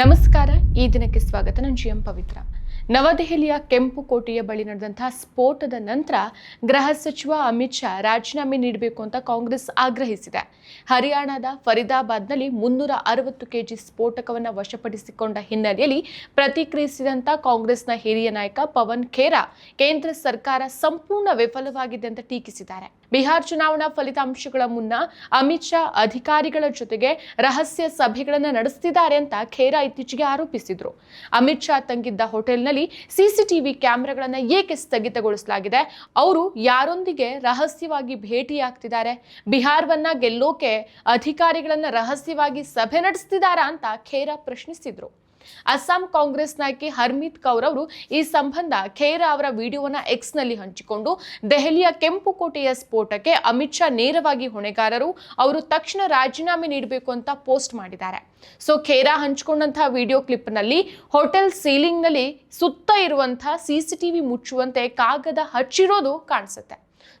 ನಮಸ್ಕಾರ ಈ ದಿನಕ್ಕೆ ಸ್ವಾಗತ. ನಾನು ಜಿ ಎಂ ಪವಿತ್ರ. ನವದೆಹಲಿಯ ಕೆಂಪು ಕೋಟೆಯ ಬಳಿ ನಡೆದಂತಹ ಸ್ಫೋಟದ ನಂತರ ಗೃಹ ಸಚಿವ ಅಮಿತ್ ಶಾ ರಾಜೀನಾಮೆ ನೀಡಬೇಕು ಅಂತ ಕಾಂಗ್ರೆಸ್ ಆಗ್ರಹಿಸಿದೆ. ಹರಿಯಾಣದ ಫರೀದಾಬಾದ್ನಲ್ಲಿ ಮುನ್ನೂರ ಅರವತ್ತು ಕೆಜಿ ಸ್ಫೋಟಕವನ್ನು ವಶಪಡಿಸಿಕೊಂಡ ಹಿನ್ನೆಲೆಯಲ್ಲಿ ಪ್ರತಿಕ್ರಿಯಿಸಿದಂತ ಕಾಂಗ್ರೆಸ್ನ ಹಿರಿಯ ನಾಯಕ ಪವನ್ ಖೇರಾ ಕೇಂದ್ರ ಸರ್ಕಾರ ಸಂಪೂರ್ಣ ವಿಫಲವಾಗಿದೆ ಅಂತ ಟೀಕಿಸಿದ್ದಾರೆ. ಬಿಹಾರ್ ಚುನಾವಣಾ ಫಲಿತಾಂಶಗಳ ಮುನ್ನ ಅಮಿತ್ ಶಾ ಅಧಿಕಾರಿಗಳ ಜೊತೆಗೆ ರಹಸ್ಯ ಸಭೆಗಳನ್ನು ನಡೆಸುತ್ತಿದ್ದಾರೆ ಅಂತ ಖೇರಾ ಇತ್ತೀಚೆಗೆ ಆರೋಪಿಸಿದ್ರು. ಅಮಿತ್ ಶಾ ತಂಗಿದ್ದ ಹೋಟೆಲ್ನಲ್ಲಿ ಸಿಸಿಟಿವಿ ಕ್ಯಾಮೆರಾಗಳನ್ನು ಏಕೆ ಸ್ಥಗಿತಗೊಳಿಸಲಾಗಿದೆ? ಅವರು ಯಾರೊಂದಿಗೆ ರಹಸ್ಯವಾಗಿ ಭೇಟಿಯಾಗ್ತಿದ್ದಾರೆ? ಬಿಹಾರವನ್ನ ಗೆಲ್ಲೋಕೆ ಅಧಿಕಾರಿಗಳನ್ನ ರಹಸ್ಯವಾಗಿ ಸಭೆ ನಡೆಸ್ತಿದ್ದಾರಾ ಅಂತ ಖೇರಾ ಪ್ರಶ್ನಿಸಿದ್ರು. ಅಸ್ಸಾಂ ಕಾಂಗ್ರೆಸ್ ನಾಯಕಿ ಹರ್ಮಿತ್ ಕೌರ್ ಅವರು ಈ ಸಂಬಂಧ ಖೇರಾ ಅವರ ವಿಡಿಯೋನ ಎಕ್ಸ್ನಲ್ಲಿ ಹಂಚಿಕೊಂಡು ದೆಹಲಿಯ ಕೆಂಪು ಕೋಟೆಯ ಸ್ಫೋಟಕ್ಕೆ ಅಮಿತ್ ಶಾ ನೇರವಾಗಿ ಹೊಣೆಗಾರರು, ಅವರು ತಕ್ಷಣ ರಾಜೀನಾಮೆ ನೀಡಬೇಕು ಅಂತ ಪೋಸ್ಟ್ ಮಾಡಿದ್ದಾರೆ. ಸೊ ಖೇರಾ ಹಂಚಿಕೊಂಡಂತಹ ವಿಡಿಯೋ ಕ್ಲಿಪ್ನಲ್ಲಿ ಹೋಟೆಲ್ ಸೀಲಿಂಗ್ನಲ್ಲಿ ಸುತ್ತ ಇರುವಂತಹ ಸಿಸಿಟಿವಿ ಮುಚ್ಚುವಂತೆ ಕಾಗದ ಹಚ್ಚಿರೋದು ಕಾಣಿಸುತ್ತೆ.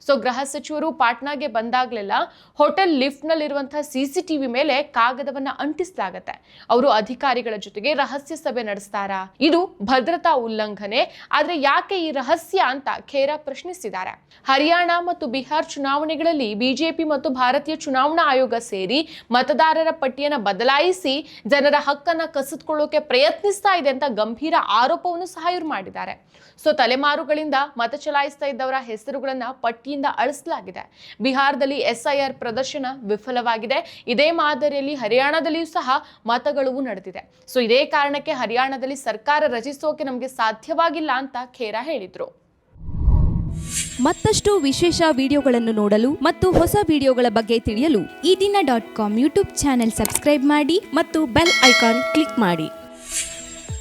ಸೊ ಗೃಹ ಸಚಿವರು ಪಾಟ್ನಾಗೆ ಬಂದಾಗಲೆಲ್ಲ ಹೋಟೆಲ್ ಲಿಫ್ಟ್ನಲ್ಲಿರುವಂತಹ ಸಿ ಸಿ ಟಿ ಮೇಲೆ ಕಾಗದವನ್ನ ಅಂಟಿಸಲಾಗತ್ತೆ. ಅವರು ಅಧಿಕಾರಿಗಳ ಜೊತೆಗೆ ರಹಸ್ಯ ಸಭೆ ನಡೆಸ್ತಾರಾ? ಇದು ಭದ್ರತಾ ಉಲ್ಲಂಘನೆ. ಆದ್ರೆ ಯಾಕೆ ಈ ರಹಸ್ಯ ಅಂತ ಖೇರಾ ಪ್ರಶ್ನಿಸಿದ್ದಾರೆ. ಹರಿಯಾಣ ಮತ್ತು ಬಿಹಾರ್ ಚುನಾವಣೆಗಳಲ್ಲಿ ಬಿಜೆಪಿ ಮತ್ತು ಭಾರತೀಯ ಚುನಾವಣಾ ಆಯೋಗ ಸೇರಿ ಮತದಾರರ ಪಟ್ಟಿಯನ್ನ ಬದಲಾಯಿಸಿ ಜನರ ಹಕ್ಕನ್ನ ಕಸಿದುಕೊಳ್ಳೋಕೆ ಪ್ರಯತ್ನಿಸ್ತಾ ಇದೆ ಅಂತ ಗಂಭೀರ ಆರೋಪವನ್ನು ಸಹ ಇವ್ರು ಮಾಡಿದ್ದಾರೆ. ಸೊ ತಲೆಮಾರುಗಳಿಂದ ಮತ ಚಲಾಯಿಸ್ತಾ ಇದ್ದವರ ಹೆಸರುಗಳನ್ನ ಪಟ್ಟಿಯಿಂದ ಅಳಿಸಲಾಗಿದೆ. ಬಿಹಾರದಲ್ಲಿ ಎಸ್ಐಆರ್ ಪ್ರದರ್ಶನ ವಿಫಲವಾಗಿದೆ. ಇದೇ ಮಾದರಿಯಲ್ಲಿ ಹರಿಯಾಣದಲ್ಲಿಯೂ ಸಹ ಮತಗಳವು ನಡೆದಿದೆ. ಸೊ, ಇದೇ ಕಾರಣಕ್ಕೆ ಹರಿಯಾಣದಲ್ಲಿ ಸರ್ಕಾರ ರಚಿಸೋಕೆ ನಮಗೆ ಸಾಧ್ಯವಾಗಿಲ್ಲ ಅಂತ ಖೇರಾ ಹೇಳಿದ್ರು. ಮತ್ತಷ್ಟು ವಿಶೇಷ ವಿಡಿಯೋಗಳನ್ನು ನೋಡಲು ಮತ್ತು ಹೊಸ ವಿಡಿಯೋಗಳ ಬಗ್ಗೆ ತಿಳಿಯಲು Ee Dina dot com YouTube channel subscribe ಮಾಡಿ ಮತ್ತು ಬೆಲ್ ಐಕಾನ್ ಕ್ಲಿಕ್ ಮಾಡಿ.